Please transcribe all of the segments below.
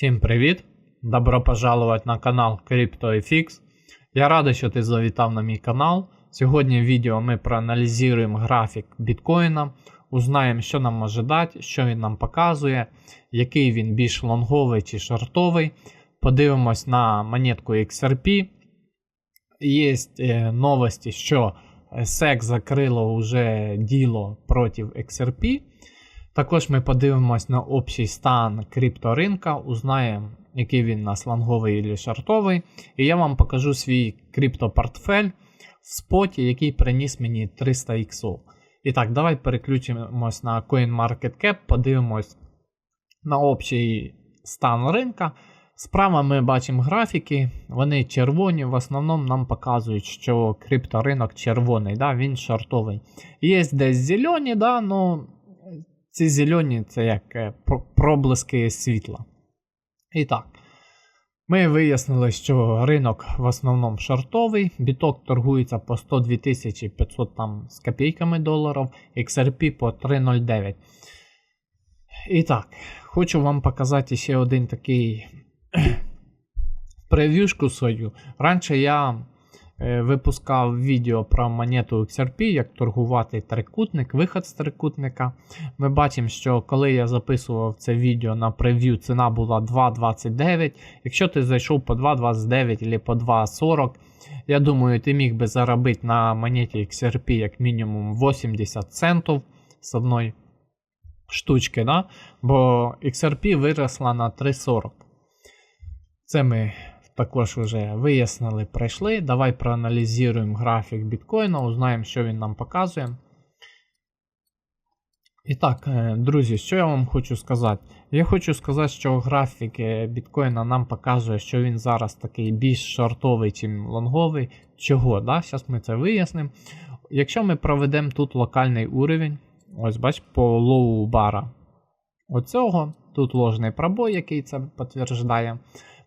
Всім привіт! Добро пожаловать на канал CryptoFX. Я радий, що ти завітав на мій канал. Сьогодні в відео ми проаналізуємо графік біткоїна, узнаємо, що нам ожидати, що він нам показує, який він більш лонговий чи шортовий. Подивимось на монетку XRP. Є е, новості, що SEC закрило вже діло проти XRP. Також ми подивимось на общий стан крипторинка, узнаємо, який він у нас лонговий або шартовий. І я вам покажу свій криптопортфель в споті, який приніс мені 300 іксов. І так, давай переключимось на CoinMarketCap, подивимось на общий стан ринка. Справа ми бачимо графіки, вони червоні, в основному нам показують, що крипторинок червоний, да, він шортовий. Є десь зелені, да, ну ці зелені це як е, проблиски світла. І так, ми вияснили, що ринок в основному шортовий, біток торгується по 102 500 там з копійками доларів, XRP по 3,09. І так, хочу вам показати ще один такий прев'юшку свою. Раніше я випускав відео про монету XRP, як торгувати трикутник, виход з трикутника. Ми бачимо, що коли я записував це відео на прев'ю, ціна була 2,29. Якщо ти зайшов по 2,29 або по 2,40, я думаю, ти міг би заробити на монеті XRP як мінімум 80 центів з одної штучки, да? бо XRP виросла на 3,40. Це ми також вже вияснили, пройшли. Давай проаналізуємо графік біткоїна, узнаємо, що він нам показує. І так, е, друзі, що я вам хочу сказати? Я хочу сказати, що графік е, біткоїна нам показує, що він зараз такий більш шортовий, ніж лонговий. Чого? Да? Зараз ми це вияснимо. Якщо ми проведемо тут локальний уровень, ось бач, по лоу бара оцього, тут ложний пробой, який це підтверждає.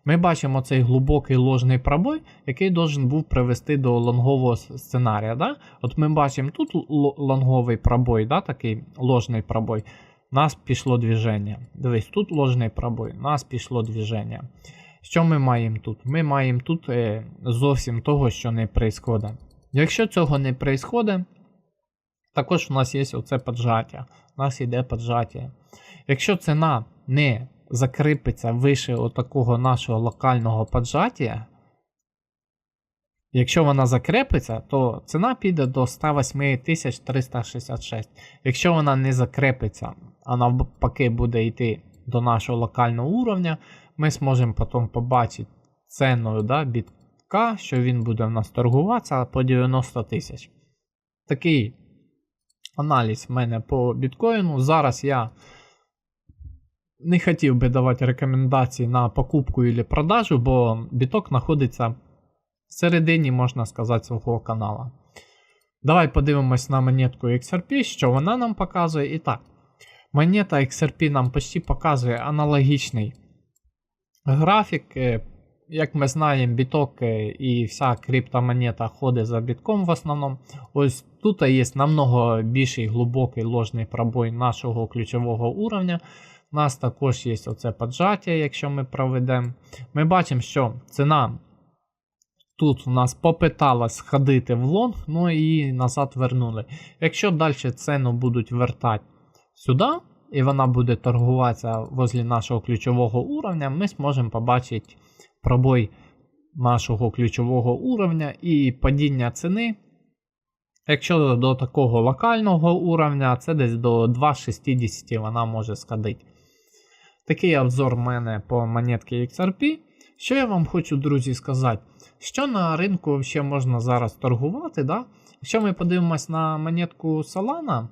Ми бачимо цей глибокий ложний пробой, який должен був привести до лонгового сценарія. Да? От ми бачимо тут лонговий пробой, да, такий ложний пробой. Нас пішло движення. Дивись, тут ложний пробой, нас пішло движення. Що ми маємо тут? Ми маємо тут е, зовсім того, що не відбувається. Якщо цього не відбувається, також у нас є оце поджаття. У нас йде поджаття. Якщо ціна не закріпиться вище отакого нашого локального поджаття, якщо вона закрепиться, то ціна піде до 108 366. Якщо вона не закрепиться, а навпаки буде йти до нашого локального уровня, ми зможемо потім побачити ціною да, бітка, що він буде в нас торгуватися по 90 тисяч. Такий аналіз в мене по біткоїну. Зараз я не хотів би давати рекомендації на покупку і продажу, бо біток знаходиться в середині, можна сказати, свого каналу. Давай подивимось на монетку XRP, що вона нам показує. І так, монета XRP нам почти показує аналогічний графік. Як ми знаємо, біток і вся криптомонета ходить за бітком в основному. Ось тут є намного більший глибокий ложний пробой нашого ключового уровня. У нас також є оце поджаття, якщо ми проведемо. Ми бачимо, що ціна тут у нас попиталась ходити в лонг, ну і назад вернули. Якщо далі ціну будуть вертати сюди, і вона буде торгуватися возле нашого ключового уровня, ми зможемо побачити пробой нашого ключового уровня і падіння ціни. Якщо до такого локального уровня, це десь до 2,60 вона може сходити. Такий обзор в мене по монетки XRP. Що я вам хочу, друзі, сказати? Що на ринку ще можна зараз торгувати? Да? Якщо ми подивимось на монетку Solana,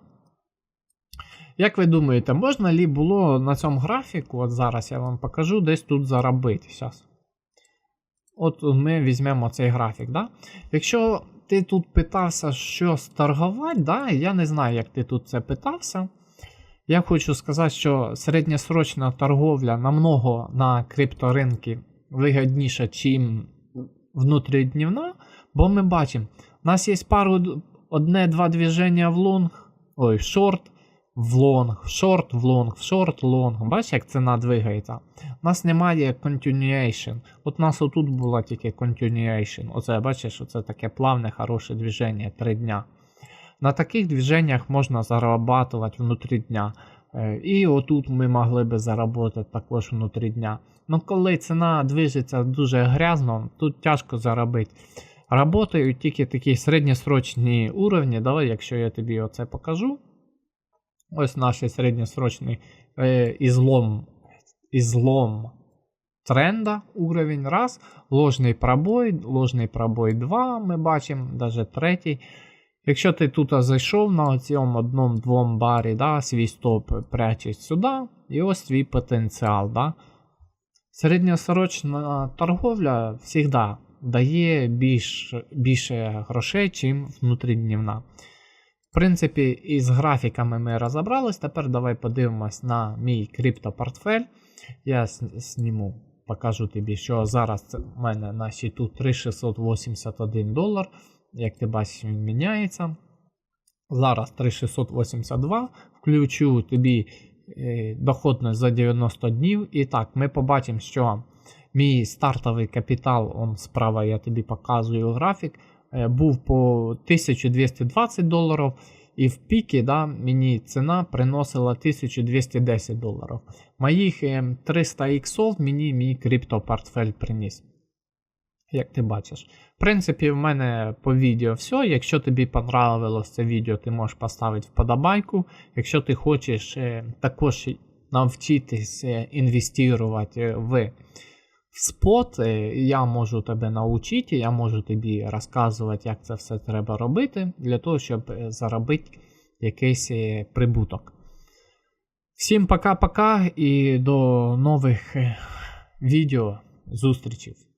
як ви думаєте, можна ли було на цьому графіку, от зараз я вам покажу, десь тут заробити. Зараз. От ми візьмемо цей графік. Да? Якщо ти тут питався, що торгувати, да? я не знаю, як ти тут це питався. Я хочу сказати, що середньосрочна торговля намного на крипторинки вигідніша, ніж внутріднівна, бо ми бачимо, у нас є пару одне-два движення в лонг, ой, в шорт, в лонг, в шорт, в лонг, в шорт, лонг. Бачиш, як ціна двигається. У нас немає continuation. От у нас отут була тільки continuation. Оце бачиш, оце таке плавне, хороше движення 3 дня. На таких движеннях можна зарабатувати внутрі дня. Е, І отут ми могли би заробити також внутрі дня. Ну коли ціна движеться дуже грязно, тут тяжко заробити. Работають тільки такі середньосрочні уровні. Давай, якщо я тобі оце покажу. Ось наш середньосрочний е, ізлом, ізлом тренда уровень. Раз. Ложний пробой, ложний пробой 2, ми бачимо, навіть третій. Якщо ти тут зайшов на цьому одному-двом барі, да, свій стоп прячеш сюди, і ось твій потенціал. Да. Середньосрочна торговля завжди дає більш, більше грошей, чим внутріднівна. В принципі, із графіками ми розібрались. Тепер давай подивимось на мій криптопортфель. Я зніму, покажу тобі, що зараз в мене на щиту 3681 долар. Як ти бачиш, він міняється. Зараз 3682. Включу тобі е, доходність за 90 днів. І так, ми побачимо, що мій стартовий капітал, он справа я тобі показую графік, е, був по 1220 доларів. І в піки да, мені ціна приносила 1210 доларів. Моїх 300 іксов мені мій криптопортфель приніс. Як ти бачиш. В принципі, в мене по відео все. Якщо тобі понравилось це відео, ти можеш поставити вподобайку. Якщо ти хочеш е, також навчитись е, інвестувати в спот, е, я можу тебе навчити, я можу тобі розказувати, як це все треба робити, для того, щоб заробити якийсь прибуток. Всім пока-пока і до нових відео зустрічей.